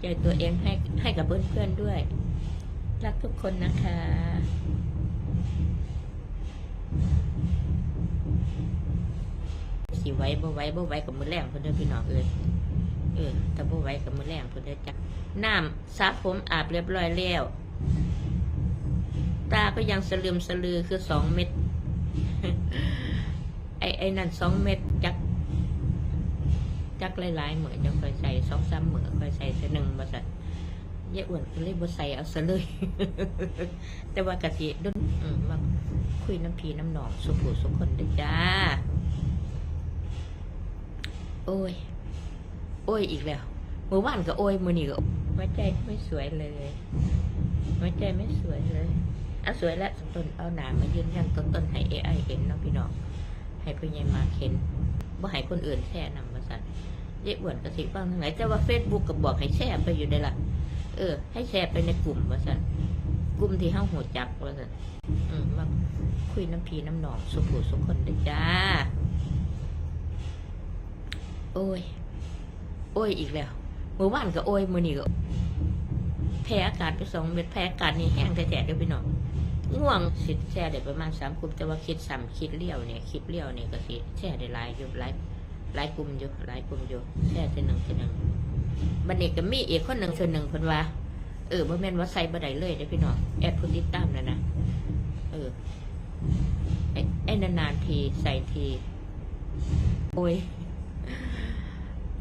ใจตัวเองให้ให้กับเพื่อนๆด้วย รักทุกคนนะคะสิไว้บ่ไว้บ่ไว้กับมือแรงเพิ่นเด้อพี่น้องเอ้ยเออแต่บ่ไว้กับมือแรงเพิ่นเด้อจ้ะน้ำสระผมอาบเรียบร้อยแล้ว ตาก็ยังสลืมสลือคือสองเม็ดไอ้ไอ้นั่นสองเม็ดจัก จักหลายๆเหมือนจะคอยใส่สองสามเหมือนคอยใส่เสหนึ่งมาสัตยายอ้วนก็เลยบ่ใส่เอาซะเลย แต่ว่ากะทิดุนมาคุยน้ำพีน้ำหนองสุขุสุขคนเด้จ้า โอ้ย โอ้ยอีกแล้วเมื่อวานก็โอ้ยมือนี่ก็หัวใจไม่สวยเลยหัวใจไม่สวยเลยอะสวยแล้วต้นเอาหนามายืนยันต้นต้นให้เอไอเห็นเนาะพี่น้องให้พี่ยายมาเห็น บ่ให้คนอื่นแช่นำมาสั่นเยอ้วนกระสิฟังทางไหนแต่ว่าเฟซบุ๊กก็บบอกให้แชร์ไปอยู่ได้ละเออ ให้แชร์ไปในกลุ่มว่าสั่นกลุ่มที่ห้าหัวจับว่าสั่นอืมมาคุยน้ำพีน้ำหนองสุขุสุขคนเด้จ้า โอ้ย โอ้ยอีกแล้วเมื่อวานก็โอ้ยมือนี่ก็แพ้อากาศไปสองเม็ดแพ้อากาศนี่แห้งแท้ๆเดี๋ยวพี่น้อง ง่วงสิแช่ได้ประมาณสามกลุ่มแต่ว่าคิดซ้ำคิดเลี้ยวเนี่ยคิดเลี้ยวเนี่ยก็สิแช่ได้หลายอยู่หลายหลายกลุ่มอยู่หลายกลุ่มอยู่แช่ทีหนึ่งทีหนึ่งบันนี้ก็มีอีกคนหนึ่งคนหนึ่งคนว่าเออบ่แม่นว่าใส่บ่ได้เลยเด้พี่น้องแอดผู้ติดตามนะนะเออไอ้ไอ้นานๆทีใส่ทีโอ้ย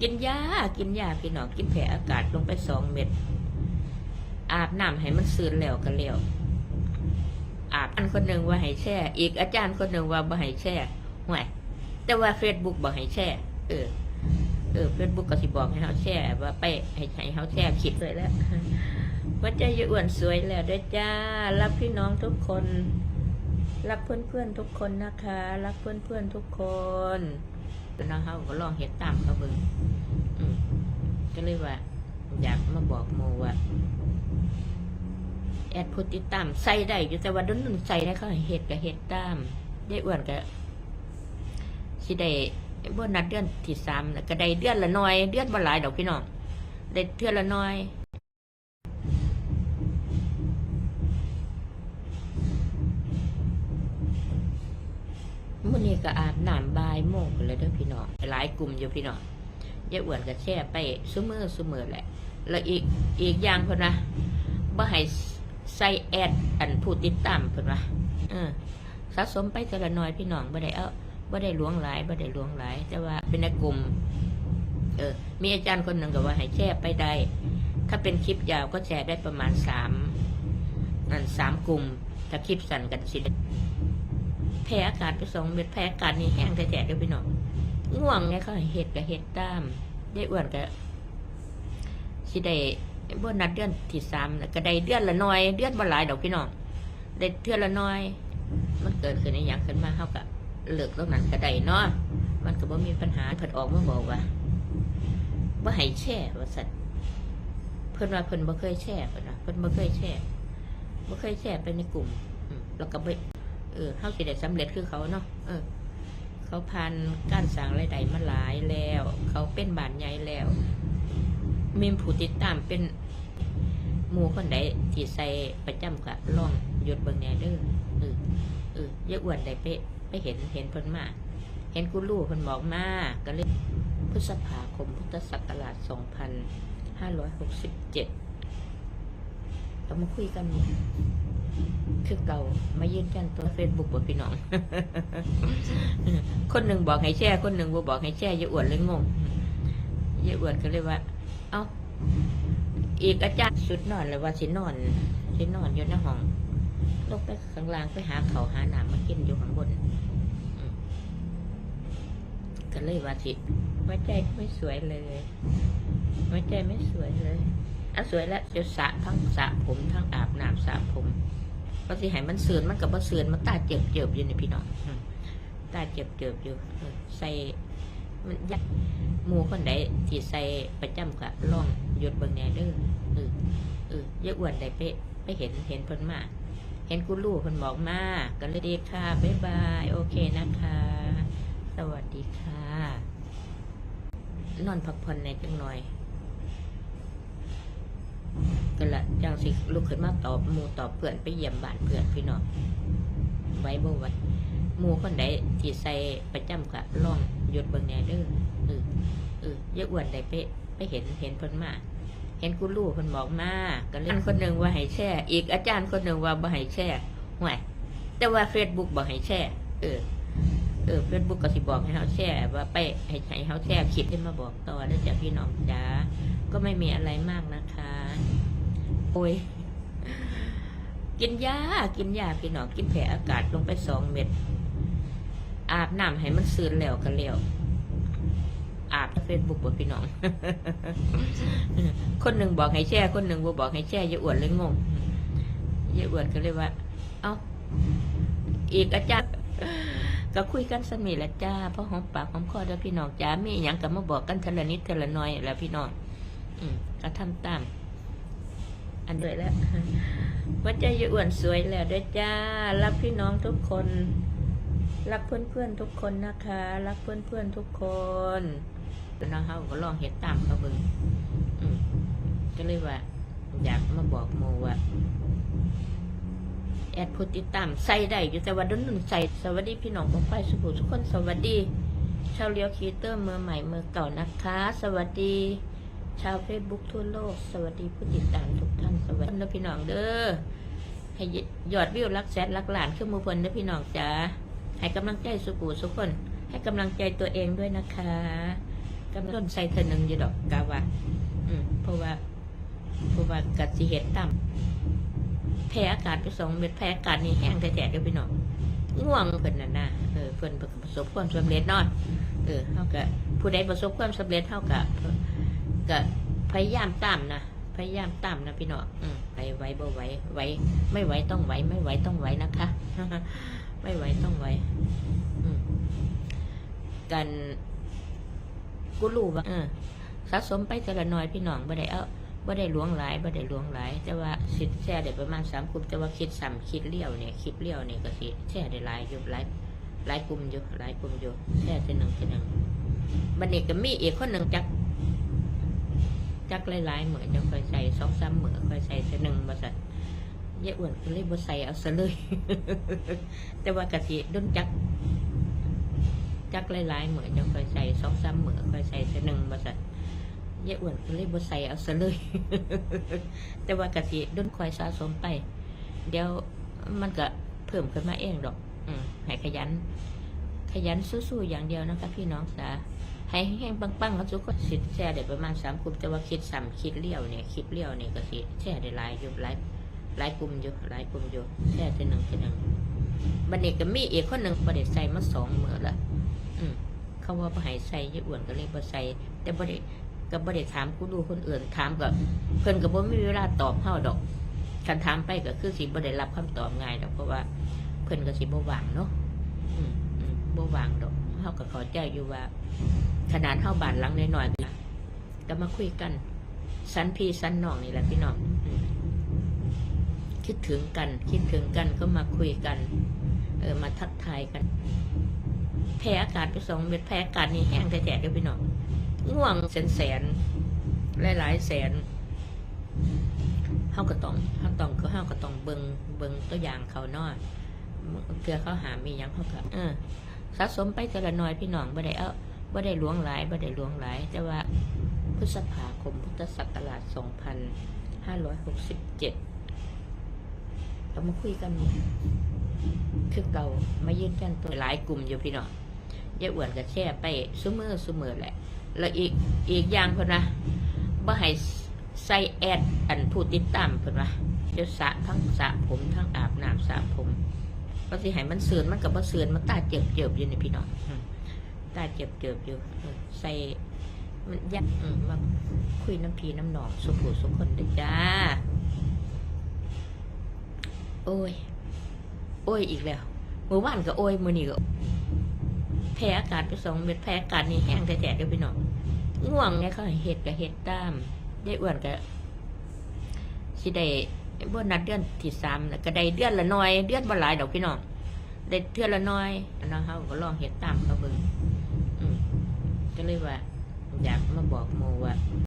กินยา กินยาพี่น้องกินแผลอากาศลงไปสองเม็ด อาบน้ำให้มันซึนแล้วกันแล้ว อาบอันคนหนึ่งว่าให้แช่ อีกอาจารย์คนหนึ่งว่าบ่ให้แช่ห่วยแต่ว่าเฟซบุ๊กบอกให้แช่ เออ เออเฟซบุ๊กก็สิบอกให้เขาแช่ ว่าไปให้ให้เขาแช่คิดเลยแล้วว่าใจยายอ้วนสวยแล้วด้วยจ้า รักพี่น้องทุกคน รักเพื่อนๆทุกคนนะคะ รักเพื่อนๆทุกคนแล้วน้องเขาก็ลองเห็ดตามเขาเบิ่งก็เลยว่า อยากมาบอกโมว่า แอดพุติดตามใส่ได้อยู่แต่ว่าดนนึงใส่ได้เขาให้เห็ดกับเห็ดตาม ได้อ้วนก็สิได้บ่นัดเดือนที่สามน่ะก็ได้เดือนละน้อย เดือนบ่หลายดอกพี่น้องได้เดือนละน้อยมื่อนี้ก็อาบน้ำบายโมงกันเลยเด้อพี่น้องหลายกลุ่มอยู่พี่น้องยายอ้วนก็แช่ไปซุมือซุมือแหละ แล้วอีกอีกอย่างเพิ่นนะบ่ให้ ใส่แอดอันผู้ติดตามเพิ่นว่าเออสะสมไปแต่ละน้อยพี่น้องบ่ได้เอาบ่ได้หลวงหลายบ่ได้หลวงหลาย แต่ว่าเป็นในกลุ่มเออ มีอาจารย์คนหนึ่งก็ว่าให้แช่ไปได้ ถ้าเป็นคลิปยาวก็แชร์ได้ประมาณสามนั่นสามกลุ่ม ถ้าคลิปสั้นกันสิแพ้อากาศไปสองเม็ดแพ้อากาศนี่แห้งแท้ๆเด้วยพี่น้องง่วงไงเขาเห็ดกับเห็ดตาม ได้อ้วนก็สิได้ บนัดเดือนที่สามน่ะก็ได้เดือนละน้อย เดือนบ่หลายดอกพี่น้องได้เดือนละน้อย มันเกิดขึ้นในอย่างขึ้นมาเฮาก็เลิกตรงนั้นก็ได้เนาะมันก็บ่มีปัญหาเพิ่นออกมาบอกว่าบ่ให้แช่ว่าซั่นเพิ่นว่าเพิ่นบ่เคยแช่เพิ่นว่าเพิ่นบ่เคยแช่บ่เคยแช่ไปในกลุ่มแล้วก็บ่เออเขาสิได้สำเร็จคือเขาเนาะเออ เขาผ่านการสร้างรายได้มาหลายแล้ว เขาเป็นบานใหญ่แล้ว มีผู้ติดตามเป็นหมู่คนใดที่ใส่ประจำกะล่องหยุดเบิ่งแน่เด้อเออเออยายอ้วนได้ไปไปเห็นเห็นเพิ่นมา เห็นกูรู้เพิ่นบอกมาก็เลยพฤษภาคมพุทธศักราช 2567 เรามาคุยกันนี่คือเก่ามายืนยันตัวเฟซบุ๊กบ่พี่น้อง คนหนึ่งบอกให้แช่ คนหนึ่งบ่บอกให้แช่อย่าอวดเลยงงอย่าอวดก็เลยว่า เอาอีกอาจารย์สุดนอนเลยว่าสินอนสินอนอยู่ในห้องลงไปข้างล่างไปหาเขาหาหนามมากินอยู่ข้างบนก็เลยว่าสิหัวใจไม่สวยเลยหัวใจไม่สวยเลยอะสวยแล้วเดี๋ยวสระทั้งสระผมทั้งอาบน้ำสระผมก็สิให้มันเสื่อนมันกับว่าเสื่อนมันตาเจ็บเจ็บอยู่ในพี่น้องตาเจ็บเจ็บอยู่ใส่ มันยักหมูคนใดที่ใส่ประจำกะล่องหยุดเบิ่งแน่เด้อเออเออยายอ้วนได้ไปไปเห็นเห็นเพิ่นมาเห็นกูรู้เพิ่นบอกมาก็เลยดีค่ะบ๊ายบายโอเคนะคะ สวัสดีค่ะ นอนพักผ่อนในจังหน่อยก็ละจังสิลุกขึ้นมาตอบหมูตอบเพื่อนไปเยี่ยมบ้านเพื่อนพี่น้องไว้บ่ไว้หมูคนใดที่ใส่ประจำกะลอง หยุดเบิ่งแน่เด้อเออเออย่าอ้วนได้ไปไปเห็นเห็นเพิ่นมาเห็นกูรู้เพิ่นบอกมาก็เลยคนหนึ่งว่าให้แช่ อีกอาจารย์คนหนึ่งว่าบ่ให้แช่ห่วยแต่ว่า Facebook บ่ให้แช่เออเออ Facebook ก็สิบอกให้เฮาแช่ว่าไปให้ให้เฮาแช่คลิปขึ้นมาบอกต่อเด้อจ้ะพี่น้องจ๋าก็ไม่มีอะไรมากนะคะ โอ้ยกินยา กินยาพี่น้องกินแผลอากาศลงไปสองเม็ด อาบน้ำให้มันซึนแล้วก็แล้วอาบเฟซบุ๊กบ่พี่น้อง คนหนึ่งบอกให้แช่ คนหนึ่งบ่บอกให้แช่อย่าอวดเลยงงอย่าอวดก็เลยว่า เอ้าอีกอาจารย์ก็คุยกันสมีแหละจ้าเพราะหอมปากหอมคอเด้อพี่น้องจ้ามีหยังก็มาบอกกันทละนิดทละน้อยแล้วพี่น้องอืมก็ทำตาม อันด้วยแล้วว่าใจยายอ้วนสวยแล้วด้วยจ้ารักพี่น้องทุกคน รักเพื่อนๆทุกคนนะคะ รักเพื่อนๆทุกคนแล้วน้องเขาก็ลองเห็ดตามเขาเบิ่งอืมก็เลยว่า อยากมาบอกโมว่า แอดผู้ติดตามใส่ได้อยู่แต่ว่าดุนนุนใส่สวัสดีพี่น้องของไฟสุขุทุกคนสวัสดี ชาวเลียวคีเตอร์เมือใหม่เมือเก่านะคะ สวัสดี ชาวเฟซบุ๊กทั่วโลก สวัสดีผู้ติดตามทุกท่านสวัสดีนพี่น้องเด้อให้ยอดวิวรักแสนรักหลานขึ้นมือพนนะพี่น้องจ๋า ให้กำลังใจสุขุทุกคน ให้กำลังใจตัวเองด้วยนะคะกำลังใส่เธอหนึ่งอยู่ดอกกาวะอืมเพราะว่าเพราะว่ากัดสิเหตุต่ำแพ้อากาศไปสองเม็ดแพ้อากาศนี่แห้งแท้ๆเด้อพี่น้องง่วงเพิ่นน่ะนะเออเพิ่นประสบความสำเร็จนอนเออเท่ากับผู้ใดประสบความสำเร็จเท่ากับก็พยายามตามนะพยายามตามนะพี่น้องไปไหวบ่ไหวไหวไม่ไหวต้องไหวไม่ไหวต้องไหวนะคะ ไม่ไหวต้องไหวกันกูรู้ว่าเออสะสมไปแต่ละน้อยพี่น้องบ่ได้เอาบ่ได้หลวงหลายบ่ได้หลวงหลาย แต่ว่าสิแช่ได้ประมาณสามกลุ่มแต่ว่าคิดซ้ำคิดเลี้ยวเนี่ยคิดเลี้ยวเนี่ยก็สิแช่ได้หลายอยู่หลายหลายกลุ่มอยู่หลายกลุ่มอยู่แช่ทีหนึ่งทีหนึ่งบันนี้ก็มีเอกคนหนึ่งจักจักหลายๆเหมือนจะคอยใส่สองสามเหมือนคอยใส่เสหนึ่งบาสัตเยอะอ้วนก็เลยบ่ใส่เอาซะเลย แต่ว่ากะทิดุนจัก จักหลายๆเหมือนจะคอยใส่สองสามเหมือนคอยใส่เสหนึ่งบาสัตยอะอ้วนก็เลยบ่ใส่เอาซะเลย แต่ว่ากะทิดุนคอยสะสมไป เดี๋ยวมันก็เพิ่มขึ้นมาเองดอก อืมให้ขยัน ขยันสู้ๆอย่างเดียวนะคะพี่น้องสาให้แห้งๆปังๆเขาทุกคนสิแช่ได้ประมาณสามกลุ่มแต่ว่าคิดซ้ำคิดเลี้ยวเนี่ยคิดเลี้ยวเนี่ยก็สิแช่ได้หลายยู่หลาย หลายกลุ่มอยู่หลายกลุ่มอยู่แช่ทีหนึ่งทีหนึ่งบันนี้ก็มีอีกคนหนึ่งประเด็ใส่มาสองมือละอืมเขาว่าบ่ให้ใส่ยี่อ้วนก็เลยบ่ใส่แต่บ่ได้ก็บ่ได้ถามกูดูคนอื่นถามก็เพิ่นก็บ่มีเวลาตอบเฮาดอกคันถามไปก็คือสิบ่ได้รับคำตอบง่ายดอกเพราะว่า เพิ่นก็สิบ่ว่างเนาะอืมอืมบ่ว่างดอกเฮาก็เข้าใจอยู่ว่า ขนาดเท่าบานหลังน้อยๆนะก็มาคุยกัน สันพี่สันน้องนี่แหละพี่น้องอืม คิดถึงกัน คิดถึงกันก็มาคุยกัน เออมาทักทายกัน แพ้อากาศไปสองเม็ดแพ้อากาศนี่แห้งแท้ๆเลยพี่น้องง่วงแสนแสนหลายๆแสนเฮาก็ต้องเฮาตองก็เฮาก็ต้องเบิงเบิงตัวอย่างเขานาะเพื่อเขาหามียังเขาก็เออสะสมไปแต่ละน้อยพี่น้องบ่ได้เอาบ่ได้หลวงหลายบ่ได้หลวงหลาย แต่ว่าพฤษภาคมพุทธศักราช 2567 เรามาคุยกันคือเก่ามายืนกันตัวหลายกลุ่มอยู่พี่น้องยาอ้วนก็แช่ไปซุมือซุมือแหละ แล้วอีกอีกอย่างเพิ่นนะบ่ให้ใส่แอดอันผู้ติดตามเพิ่นว่าเดี๋ยวสะทั้งสะผมทั้งอาบน้ำสะผมก็สิให้มันเสื่อนมันกับบ่เสื่อนมันตาเจ็บเจ็บอยู่ในพี่น้องตาเจ็บเจ็บอยู่ใส่มันยักมาคุยน้ำพีน้ำหนองสุขุสุขคนเด้จ้า โอ้ย โอ้ยอีกแล้วเมื่อวานก็โอ้ยมื้อนี้ก็แพ้อากาศไปสองเม็ดแพ้อากาศนี่แห้งแท้ๆเด้อพี่น้องง่วงไงเขาให้เฮ็ดก็เฮ็ดตาม ได้อ้วนก็สิได้บ่นัดเดือนที่สามน่ะก็ได้เดือนละน้อย เดือนบ่หลายดอกพี่น้องได้เดือนละน้อยนะเฮาก็ลองเฮ็ดตามเขาเบิ่งอืมก็เลยว่า อยากมาบอกโมว่า